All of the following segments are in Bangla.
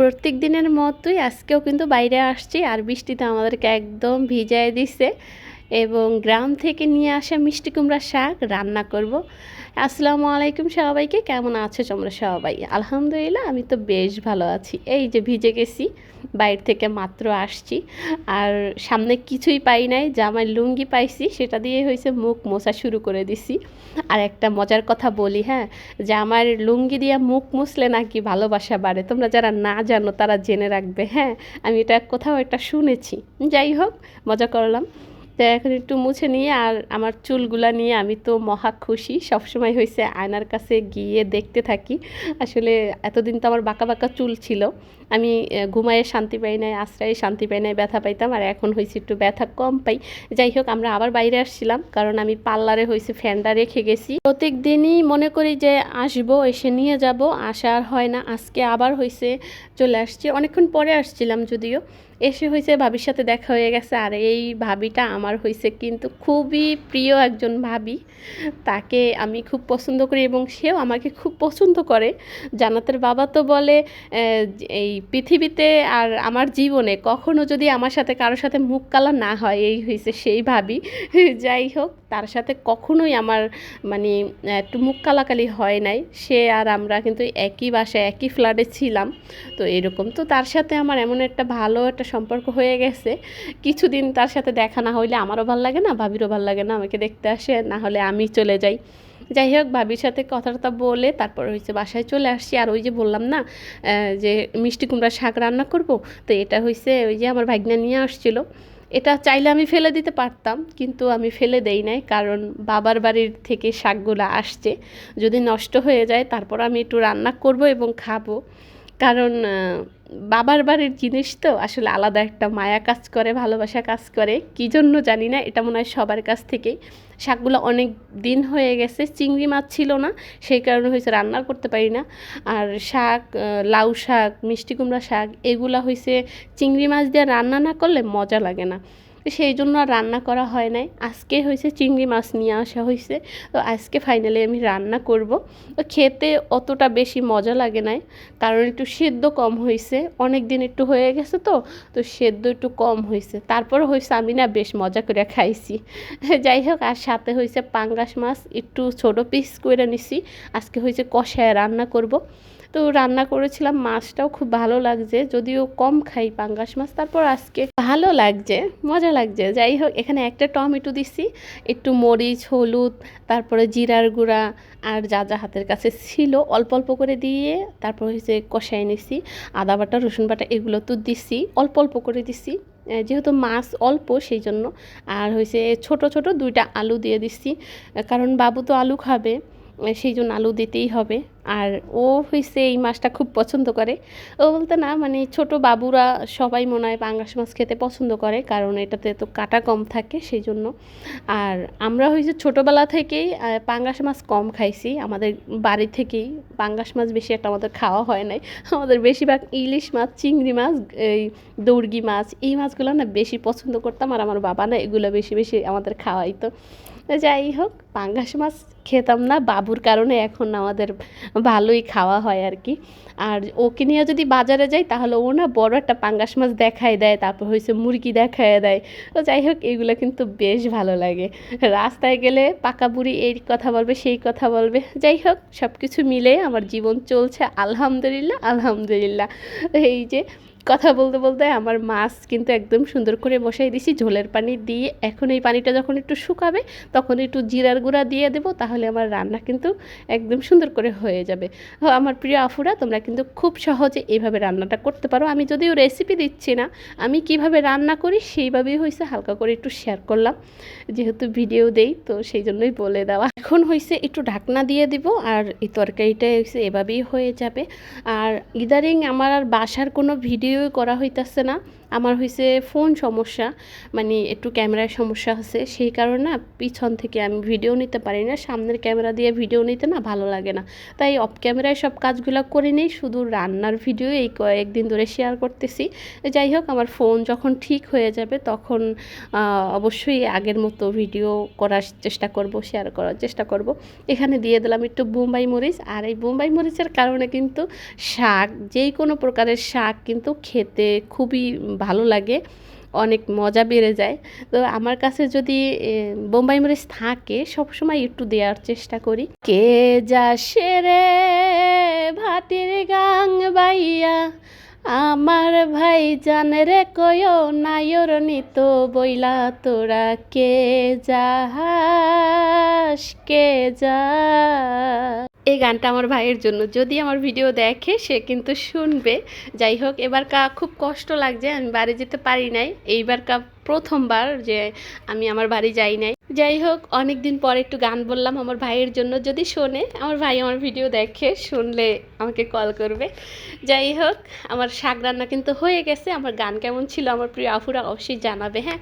প্রত্যেক দিনের মতোই আজকেও কিন্তু বাইরে আসছি আর বৃষ্টিতে আমাদেরকে একদম ভিজায় দিছে এবং গ্রাম থেকে নিয়ে আসা মিষ্টি কুমড়া শাক রান্না করব। আসসালামু আলাইকুম সবাইকে, কেমন আছো তোমরা সবাই? আলহামদুলিল্লাহ, আমি তো বেশ ভালো আছি। এই যে ভিজে গেছি, বাইরে থেকে মাত্র আসছি। আর সামনে কিছুই পাই নাই, জামাই লুঙ্গি পাইছি, সেটা দিয়ে হয়েছে মুখ মোছা শুরু করে দিছি। আর একটা মজার কথা বলি হ্যাঁ? যে আমার লুঙ্গি দিয়ে মুখ মুছলে নাকি ভালোবাসা বাড়ে? তোমরা যারা না জানো, তারা জেনে রাখবে হ্যাঁ? আমি এটা কোথাও একটা শুনেছি। যাই হোক, মজা করলাম। তো এখন একটু মুছে নিয়ে আর আমার চুলগুলা নিয়ে আমি তো মহা খুশি। সবসময় হয়েছে আয়নার কাছে গিয়ে দেখতে থাকি। আসলে এতদিন তো আমার বাঁকা বাঁকা চুল ছিল। আমি ঘুমায়ে শান্তি পাই নাই, আশ্রয়ে শান্তি পাই নাই, ব্যথা পাইতাম আর এখন হয়েছে একটু ব্যথা কম পাই। যাই হোক, আমরা আবার বাইরে আসছিলাম কারণ আমি পার্লারে হয়েছে ফ্যানটা রেখে গেছি। প্রত্যেক দিনই মনে করি যে আসব, এসে নিয়ে যাব আসার হয় না। আজকে আবার হয়েছে চলে আসছি। অনেকক্ষণ পরে আসছিলাম যদিও। এসে হয়েছে, ভাবির সাথে দেখা হয়ে গেছে। আর এই ভাবিটা আমার হয়েছে কিন্তু খুবই প্রিয় একজন ভাবি। তাকে আমি খুব পছন্দ করি এবং সেও আমাকে খুব পছন্দ করে। জানাতের বাবা তো বলে এই পৃথিবীতে আর আমার জীবনে কখনো যদি আমার সাথে কারোর সাথে মুখ কালা না হয়, এই হয়েছে সেই ভাবি। যাই হোক তার সাথে কখনোই আমার মানে একটু মুখ কালাকালি হয় নাই। সে আর আমরা কিন্তু একই বাসায়, একই ফ্ল্যাটে ছিলাম। তো এরকম। তো তার সাথে আমার এমন একটা ভালো একটা সম্পর্ক হয়ে গেছে। কিছুদিন তার সাথে দেখা না হইলে আমারও ভালো লাগে না, ভাবিরও ভালো লাগে না আমাকে দেখতে আসে, না হলে আমি চলে যাই। যাই হোক, ভাবির সাথে কথাটা বলে তারপর হয়েছে বাসায় চলে আসছি। আর ওই যে বললাম না যে মিষ্টি কুমড়া শাক রান্না করব, তো এটা হয়েছে ওই যে আমার ভাগ্না নিয়ে আসছিল। এটা চাইলে আমি ফেলে দিতে পারতাম, কিন্তু আমি ফেলে দেই নাই, কারণ বাবার বাড়ির থেকে শাকগুলো আসছে। যদি নষ্ট হয়ে যায়, তারপর আমি একটু রান্না করব এবং খাব। কারণ বাবার বাড়ির জিনিস তো আসলে আলাদা একটা মায়া কাজ করে, ভালোবাসা কাজ করে। কী জন্য জানি না, এটা মনে হয় সবার কাছ থেকেই। শাকগুলো অনেক দিন হয়ে গেছে, চিংড়ি মাছ ছিল না, সেই কারণে হয়েছে রান্না করতে পারি না। আর শাক লাউ শাক, মিষ্টি কুমড়া শাক, এগুলা হয়েছে চিংড়ি মাছ দিয়ে রান্না না করলে মজা লাগে না। সেই জন্য আর রান্না করা হয় নাই। আজকে হয়েছে চিংড়ি মাছ নিয়ে আসা হয়েছে। তো আজকে ফাইনালি আমি রান্না করব। তো খেতে অতটা বেশি মজা লাগে নাই, কারণ একটু সেদ্ধ কম হয়েছে। অনেক দিন একটু হয়ে গেছে তো তো সেদ্ধ একটু কম হয়েছে। তারপর হয়েছে আমি না বেশ মজা করে খাইছি। যাই হোক, আর সাথে হয়েছে পাঙ্গাস মাছ। একটু ছোট পিস করে নিছি। আজকে হয়েছে কষায় রান্না করব। তো রান্না করেছিলাম, মাছটাও খুব ভালো লাগছে। যদিও কম খাই পাঙ্গাস মাছ, তারপর আজকে ভালো লাগছে, মজা লাগছে। যাই হোক, এখানে একটা টমেটো দিছি, একটু মরিচ, হলুদ, তারপরে জিরার গুঁড়া আর যা যা হাতের কাছে ছিল, অল্প অল্প করে দিয়ে তারপর হচ্ছে কষাই নিছি। আদা বাটা, রসুন বাটা, এগুলো তো দিছি, অল্প অল্প করে দিছি। যেহেতু মাছ অল্প, সেই জন্য। আর হয়েছে ছোট ছোট দুইটা আলু দিয়ে দিচ্ছি কারণ বাবু তো আলু খাবে সেই জন্য আলু দিতেই হবে। আর ও হয়েছে এই মাছটা খুব পছন্দ করে। ও বলতে না মানে ছোট বাবুরা সবাই মনে হয় পাঙ্গাস মাছ খেতে পছন্দ করে, কারণ এটাতে তো কাটা কম থাকে সেই জন্য আর আমরা হয়েছে ছোটোবেলা থেকেই পাঙ্গাস মাছ কম খাইছি। আমাদের বাড়ি থেকেই পাঙ্গাস মাছ বেশি একটা আমাদের খাওয়া হয় নাই। আমাদের বেশিরভাগ ইলিশ মাছ, চিংড়ি মাছ, এই দৌড়গি মাছ, এই মাছগুলো না বেশি পছন্দ করতাম আর আমার বাবা না এগুলো বেশি বেশি আমাদের খাওয়াইতো। যাই হোক, পাঙ্গাস মাছ খেতাম না, বাবুর কারণে এখন আমাদের ভালোই খাওয়া হয় আর কি। আর ওকে নিয়ে যদি বাজারে যাই, তাহলে ও না বড় একটা পাঙ্গাস মাছ দেখায় দেয়, তারপর হয়েছে মুরগি দেখায় দেয়। তো যাই হোক, এগুলো কিন্তু বেশ ভালো লাগে। রাস্তায় গেলে পাকা বুড়ি এই কথা বলবে, সেই কথা বলবে। যাই হোক সব কিছু মিলে আমার জীবন চলছে, আলহামদুলিল্লাহ আলহামদুলিল্লাহ। এই যে কথা বলতে বলতে আমার মাছ কিন্তু একদম সুন্দর করে বসাই দিছি, ঝোলের পানি দিয়ে। এখন এই পানিটা যখন একটু শুকাবে, তখন একটু জিরার গুঁড়া দিয়ে দেবো, তাহলে আমার রান্না কিন্তু একদম সুন্দর করে হয়ে যাবে। আমার প্রিয় আফুরা, তোমরা কিন্তু খুব সহজে এইভাবে রান্নাটা করতে পারো। আমি যদিও রেসিপি দিচ্ছি না, আমি কীভাবে রান্না করি সেইভাবেই হয়েছে হালকা করে একটু শেয়ার করলাম। যেহেতু ভিডিও দেই, তো সেই জন্যই বলে দেওয়া। এখন হয়েছে একটু ঢাকনা দিয়ে দিব, আর এই তরকারিটা হয়েছে এভাবেই হয়ে যাবে। আর ইদারিং আমার আর বাসার কোনো ভিডিও করা হইতাছে না। আমার হয়েছে ফোন সমস্যা মানে একটু ক্যামেরার সমস্যা আছে সেই কারণে না পিছন থেকে আমি ভিডিও নিতে পারি না, সামনের ক্যামেরা দিয়ে ভিডিও নিতে না ভালো লাগে না। তাই অফ ক্যামেরায় সব কাজগুলো করে নেই, শুধু রান্নার ভিডিও এই কয়েকদিন ধরে শেয়ার করতেছি। যাই হোক, আমার ফোন যখন ঠিক হয়ে যাবে তখন অবশ্যই আগের মতো ভিডিও করার চেষ্টা করব শেয়ার করার চেষ্টা করব। এখানে দিয়ে দিলাম একটু বোম্বাই মরিচ, আর এই বোম্বাই মরিচের কারণে কিন্তু শাক, যেই কোনো প্রকারের শাক কিন্তু খেতে খুবই ভালো লাগে, অনেক মজা বেড়ে যায়। তো আমার কাছে যদি বোম্বাই মরিচ থাকে, সবসময় একটু দেওয়ার চেষ্টা করি। কে যা সেরে ভাতির গাং বাইয়া, আমার ভাই জান রে কয় নায়র নিত বইলা, তোরা কে যাস কে যা এই গানটা আমার ভাইয়ের জন্য। যদি আমার ভিডিও দেখে, সে কিন্তু শুনবে। যাই হোক, এবার কা খুব কষ্ট লাগছে, আমি বাড়ি যেতে পারি নাই। এইবার কা প্রথমবার যে আমি আমার বাড়ি যাই নাই। যাই হোক অনেক দিন পর একটু গান বললাম আমার ভাইয়ের জন্য। যদি শোনে, আমার ভাই আমার ভিডিও দেখে, শুনলে আমাকে কল করবে। যাই হোক, আমার শাক রান্না কিন্তু হয়ে গেছে। আমার গান কেমন ছিল আমার প্রিয় আফুরা অবশ্যই জানাবে হ্যাঁ?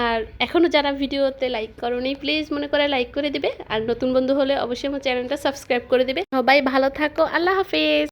আর এখনও যারা ভিডিওতে লাইক করোনি প্লিজ মনে করে লাইক করে দিবে। আর নতুন বন্ধু হলে অবশ্যই আমার চ্যানেলটা সাবস্ক্রাইব করে দিবে। সবাই ভালো থাকো, আল্লাহ হাফিজ।